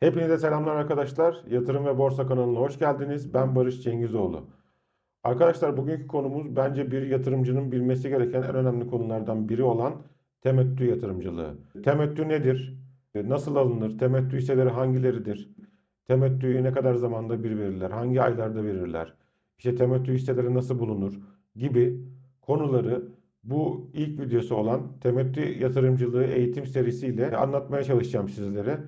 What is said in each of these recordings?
Hepinize selamlar arkadaşlar. Yatırım ve Borsa kanalına hoş geldiniz. Ben Barış Cengizoğlu. Arkadaşlar bugünkü konumuz bence bir yatırımcının bilmesi gereken en önemli konulardan biri olan temettü yatırımcılığı. Temettü nedir? Nasıl alınır? Temettü hisseleri hangileridir? Temettüyü ne kadar zamanda bir verirler? Hangi aylarda verirler? İşte temettü hisseleri nasıl bulunur? Gibi konuları bu ilk videosu olan temettü yatırımcılığı eğitim serisiyle anlatmaya çalışacağım sizlere.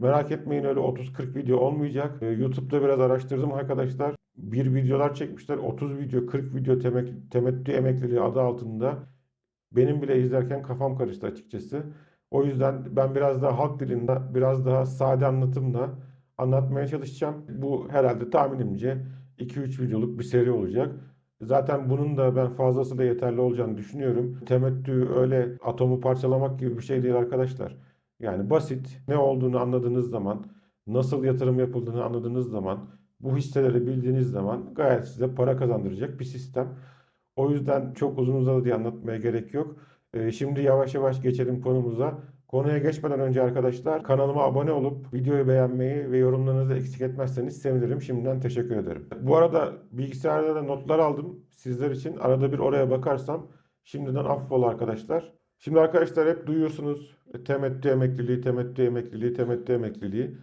Merak etmeyin öyle 30-40 video olmayacak. Ee, YouTube'da biraz araştırdım arkadaşlar. Bir videolar çekmişler. 30 video, 40 video temek, temettü emekliliği adı altında. Benim bile izlerken kafam karıştı açıkçası. O yüzden ben biraz daha halk dilinde, biraz daha sade anlatımla anlatmaya çalışacağım. Bu herhalde tahminimce 2-3 videoluk bir seri olacak. Zaten bunun da ben fazlasıyla yeterli olacağını düşünüyorum. Temettü öyle atomu parçalamak gibi bir şey değil arkadaşlar. Yani basit ne olduğunu anladığınız zaman, nasıl yatırım yapıldığını anladığınız zaman, bu hisseleri bildiğiniz zaman gayet size para kazandıracak bir sistem. O yüzden çok uzun uzadı diye anlatmaya gerek yok. Ee, şimdi yavaş yavaş geçelim konumuza. Konuya geçmeden önce arkadaşlar kanalıma abone olup videoyu beğenmeyi ve yorumlarınızı eksik etmezseniz sevinirim. Şimdiden teşekkür ederim. Bu arada bilgisayarda da notlar aldım sizler için. Arada bir oraya bakarsam şimdiden affola arkadaşlar. Şimdi arkadaşlar hep duyuyorsunuz e, temettü emekliliği, temettü emekliliği, temettü emekliliği.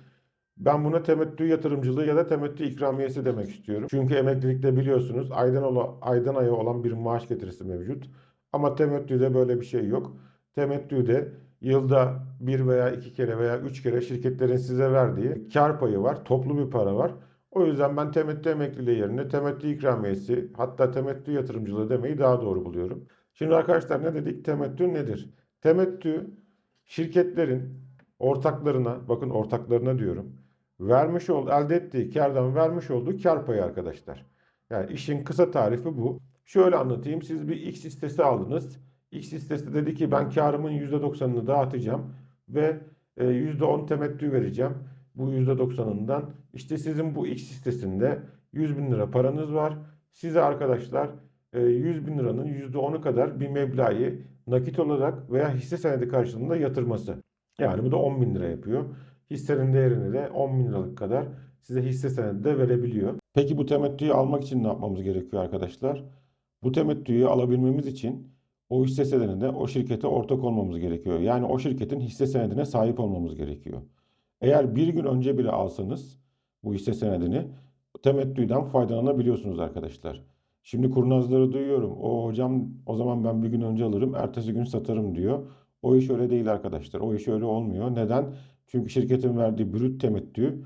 Ben buna temettü yatırımcılığı ya da temettü ikramiyesi demek istiyorum. Çünkü emeklilikte biliyorsunuz aydan, ola, aydan aya olan bir maaş getirisi mevcut. Ama temettüde böyle bir şey yok. Temettüde yılda bir veya iki kere veya üç kere şirketlerin size verdiği kar payı var. Toplu bir para var. O yüzden ben temettü emekliliği yerine temettü ikramiyesi hatta temettü yatırımcılığı demeyi daha doğru buluyorum. Şimdi arkadaşlar ne dedik? Temettü nedir? Temettü şirketlerin ortaklarına, bakın ortaklarına diyorum, vermiş olduğu, elde ettiği kardan vermiş olduğu kar payı arkadaşlar. Yani işin kısa tarifi bu. Şöyle anlatayım. Siz bir X listesi aldınız. X listesi dedi ki ben karımın %90'ını dağıtacağım ve e, %10 temettü vereceğim. Bu %90'ından. İşte sizin bu X listesinde 100 bin lira paranız var. Size arkadaşlar e, 100 bin liranın %10'u kadar bir meblağı nakit olarak veya hisse senedi karşılığında yatırması. Yani bu da 10 bin lira yapıyor. Hissenin değerini de 10 bin liralık kadar size hisse senedi de verebiliyor. Peki bu temettüyü almak için ne yapmamız gerekiyor arkadaşlar? Bu temettüyü alabilmemiz için o hisse senedinde o şirkete ortak olmamız gerekiyor. Yani o şirketin hisse senedine sahip olmamız gerekiyor. Eğer bir gün önce bile alsanız bu hisse senedini temettüden faydalanabiliyorsunuz arkadaşlar. Şimdi kurnazları duyuyorum. O hocam o zaman ben bir gün önce alırım, ertesi gün satarım diyor. O iş öyle değil arkadaşlar. O iş öyle olmuyor. Neden? Çünkü şirketin verdiği brüt temettü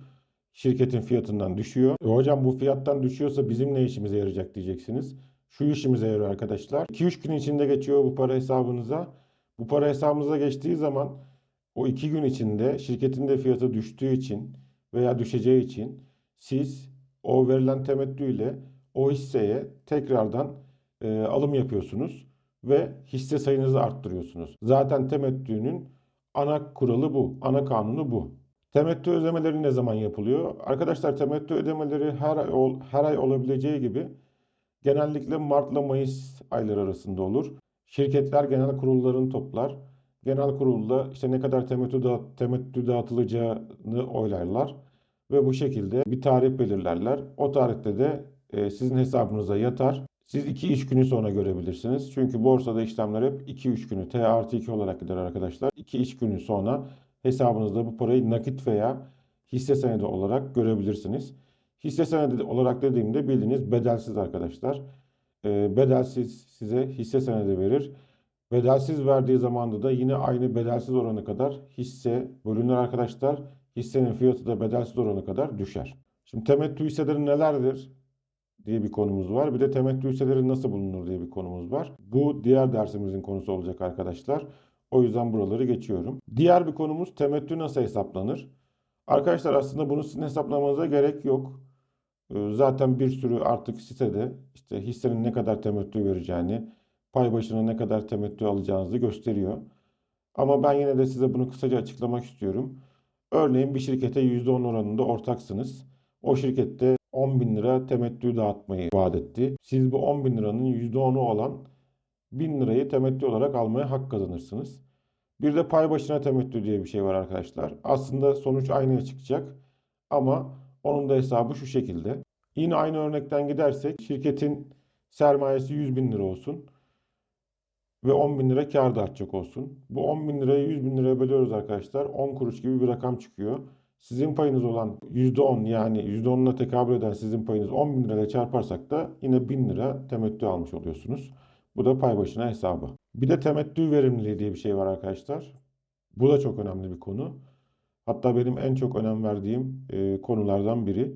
şirketin fiyatından düşüyor. E hocam bu fiyattan düşüyorsa bizim ne işimize yarayacak diyeceksiniz. Şu işimize yarıyor arkadaşlar. 2-3 gün içinde geçiyor bu para hesabınıza. Bu para hesabınıza geçtiği zaman o 2 gün içinde şirketin de fiyatı düştüğü için veya düşeceği için siz o verilen temettüyle o hisseye tekrardan e, alım yapıyorsunuz ve hisse sayınızı arttırıyorsunuz. Zaten temettünün ana kuralı bu, ana kanunu bu. Temettü ödemeleri ne zaman yapılıyor? Arkadaşlar temettü ödemeleri her ay, her ay olabileceği gibi genellikle Mart ile Mayıs ayları arasında olur. Şirketler genel kurullarını toplar. Genel kurulda işte ne kadar temettü, dağıt, temettü dağıtılacağını oylarlar. Ve bu şekilde bir tarih belirlerler. O tarihte de sizin hesabınıza yatar. Siz 2 iş günü sonra görebilirsiniz. Çünkü borsada işlemler hep 2-3 günü T artı 2 olarak gider arkadaşlar. 2 iş günü sonra hesabınızda bu parayı nakit veya hisse senedi olarak görebilirsiniz. Hisse senedi olarak dediğimde bildiğiniz bedelsiz arkadaşlar. E, bedelsiz size hisse senedi verir. Bedelsiz verdiği zamanda da yine aynı bedelsiz oranı kadar hisse bölünür arkadaşlar. Hissenin fiyatı da bedelsiz oranı kadar düşer. Şimdi temettü hisseleri nelerdir diye bir konumuz var. Bir de temettü hisseleri nasıl bulunur diye bir konumuz var. Bu diğer dersimizin konusu olacak arkadaşlar. O yüzden buraları geçiyorum. Diğer bir konumuz temettü nasıl hesaplanır? Arkadaşlar aslında bunu sizin hesaplamanıza gerek yok. Ee, zaten bir sürü artık sitede işte hissenin ne kadar temettü vereceğini, pay başına ne kadar temettü alacağınızı gösteriyor. Ama ben yine de size bunu kısaca açıklamak istiyorum. Örneğin bir şirkete %10 oranında ortaksınız. O şirkette 10 bin lira temettü dağıtmayı vaat etti. Siz bu 10 bin liranın %10'u olan 1000 lirayı temettü olarak almaya hak kazanırsınız. Bir de pay başına temettü diye bir şey var arkadaşlar. Aslında sonuç aynıya çıkacak ama onun da hesabı şu şekilde. Yine aynı örnekten gidersek şirketin sermayesi 100 bin lira olsun ve 10 bin lira kar dağıtacak olsun. Bu 10 bin lirayı 100 bin liraya bölüyoruz arkadaşlar. 10 kuruş gibi bir rakam çıkıyor. Sizin payınız olan %10 yani %10'una tekabül eden sizin payınız 10 bin lirayla çarparsak da yine 1000 lira temettü almış oluyorsunuz. Bu da pay başına hesabı. Bir de temettü verimliliği diye bir şey var arkadaşlar. Bu da çok önemli bir konu. Hatta benim en çok önem verdiğim e, konulardan biri.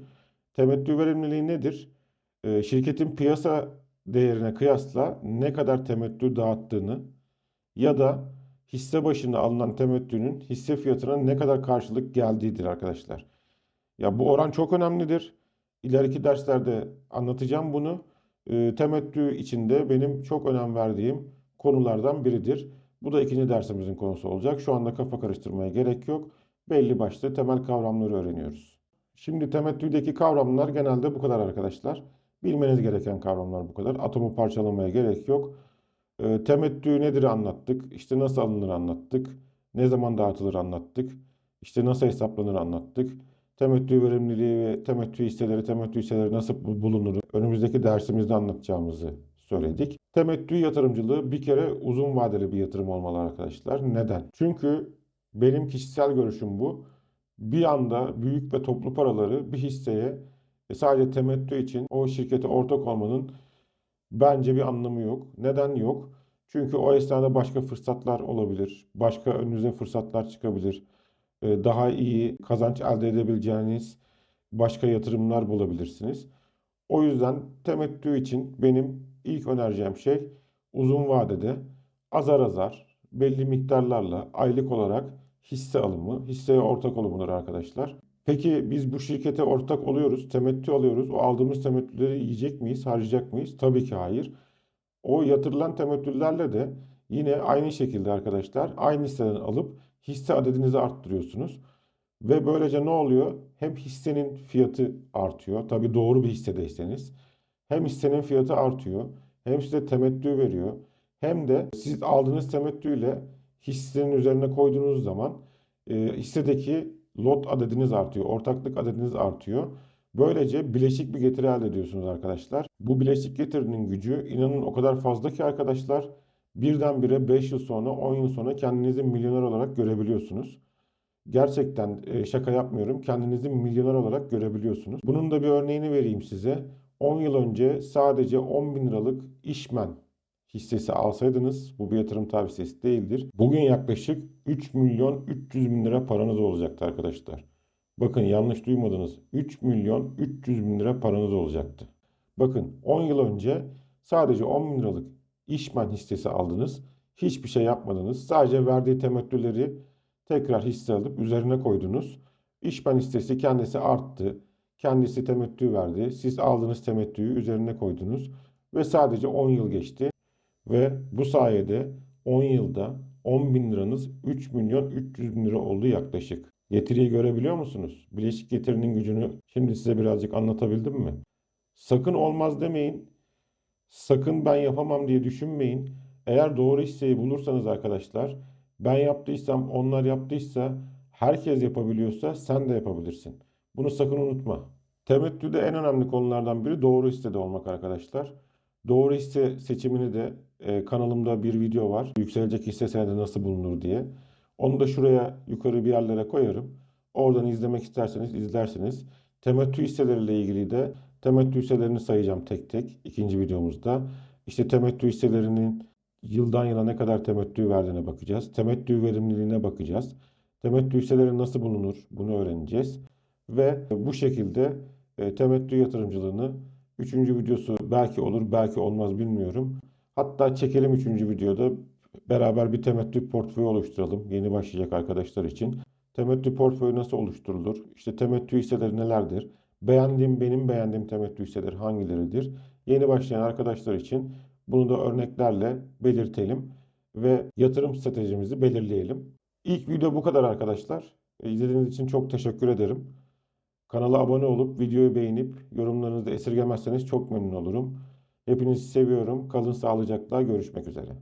Temettü verimliliği nedir? E, şirketin piyasa değerine kıyasla ne kadar temettü dağıttığını ya da hisse başına alınan temettünün hisse fiyatına ne kadar karşılık geldiğidir arkadaşlar. Ya bu oran çok önemlidir. İleriki derslerde anlatacağım bunu. E, temettü içinde benim çok önem verdiğim konulardan biridir. Bu da ikinci dersimizin konusu olacak. Şu anda kafa karıştırmaya gerek yok. Belli başlı temel kavramları öğreniyoruz. Şimdi temettüdeki kavramlar genelde bu kadar arkadaşlar. Bilmeniz gereken kavramlar bu kadar. Atomu parçalamaya gerek yok. E, temettü nedir anlattık. İşte nasıl alınır anlattık. Ne zaman dağıtılır anlattık. İşte nasıl hesaplanır anlattık. Temettü verimliliği ve temettü hisseleri, temettü hisseleri nasıl bu- bulunur? Önümüzdeki dersimizde anlatacağımızı söyledik. Temettü yatırımcılığı bir kere uzun vadeli bir yatırım olmalı arkadaşlar. Neden? Çünkü benim kişisel görüşüm bu. Bir anda büyük ve toplu paraları bir hisseye e, sadece temettü için o şirkete ortak olmanın bence bir anlamı yok. Neden yok? Çünkü o esnada başka fırsatlar olabilir. Başka önünüze fırsatlar çıkabilir. E, Daha iyi kazanç elde edebileceğiniz başka yatırımlar bulabilirsiniz. O yüzden temettü için benim ilk önereceğim şey uzun vadede azar azar belli miktarlarla aylık olarak hisse alımı, hisseye ortak olumudur arkadaşlar. Peki biz bu şirkete ortak oluyoruz, temettü alıyoruz. O aldığımız temettüleri yiyecek miyiz, harcayacak mıyız? Tabii ki hayır. O yatırılan temettülerle de yine aynı şekilde arkadaşlar aynı hisseden alıp hisse adedinizi arttırıyorsunuz. Ve böylece ne oluyor? Hem hissenin fiyatı artıyor. Tabii doğru bir hissedeyseniz. Hem hissenin fiyatı artıyor. Hem size temettü veriyor. Hem de siz aldığınız temettüyle hissenin üzerine koyduğunuz zaman e, hissedeki lot adediniz artıyor. Ortaklık adediniz artıyor. Böylece bileşik bir getiri elde ediyorsunuz arkadaşlar. Bu bileşik getirinin gücü inanın o kadar fazla ki arkadaşlar birdenbire 5 yıl sonra 10 yıl sonra kendinizi milyoner olarak görebiliyorsunuz. Gerçekten e, şaka yapmıyorum. Kendinizi milyoner olarak görebiliyorsunuz. Bunun da bir örneğini vereyim size. 10 yıl önce sadece 10 bin liralık işmen hissesi alsaydınız bu bir yatırım tavsiyesi değildir. Bugün yaklaşık 3 milyon 300 bin lira paranız olacaktı arkadaşlar. Bakın yanlış duymadınız. 3 milyon 300 bin lira paranız olacaktı. Bakın 10 yıl önce sadece 10 bin liralık işmen hissesi aldınız. Hiçbir şey yapmadınız. Sadece verdiği temettüleri tekrar hisse alıp üzerine koydunuz. İşmen hissesi kendisi arttı. Kendisi temettü verdi. Siz aldığınız temettüyü üzerine koydunuz. Ve sadece 10 yıl geçti. Ve bu sayede 10 yılda 10 bin liranız 3 milyon 300 bin lira oldu yaklaşık. Getiriyi görebiliyor musunuz? Bileşik getirinin gücünü şimdi size birazcık anlatabildim mi? Sakın olmaz demeyin. Sakın ben yapamam diye düşünmeyin. Eğer doğru hisseyi bulursanız arkadaşlar, ben yaptıysam, onlar yaptıysa, herkes yapabiliyorsa sen de yapabilirsin. Bunu sakın unutma. Temettüde en önemli konulardan biri doğru hissede olmak arkadaşlar. Doğru hisse seçimini de e, kanalımda bir video var. Yükselecek hisse senedi nasıl bulunur diye. Onu da şuraya yukarı bir yerlere koyarım. Oradan izlemek isterseniz izlersiniz. Temettü hisseleriyle ilgili de temettü hisselerini sayacağım tek tek ikinci videomuzda. İşte temettü hisselerinin yıldan yıla ne kadar temettü verdiğine bakacağız. Temettü verimliliğine bakacağız. Temettü hisseleri nasıl bulunur bunu öğreneceğiz. Ve bu şekilde e, temettü yatırımcılığını üçüncü videosu belki olur belki olmaz bilmiyorum. Hatta çekelim üçüncü videoda beraber bir temettü portföyü oluşturalım yeni başlayacak arkadaşlar için. Temettü portföyü nasıl oluşturulur? İşte temettü hisseleri nelerdir? Beğendiğim, benim beğendiğim temettü hisseleri hangileridir? Yeni başlayan arkadaşlar için bunu da örneklerle belirtelim ve yatırım stratejimizi belirleyelim. İlk video bu kadar arkadaşlar. E, İzlediğiniz için çok teşekkür ederim. Kanala abone olup videoyu beğenip yorumlarınızı esirgemezseniz çok memnun olurum. Hepinizi seviyorum. Kalın sağlıcakla. Görüşmek üzere.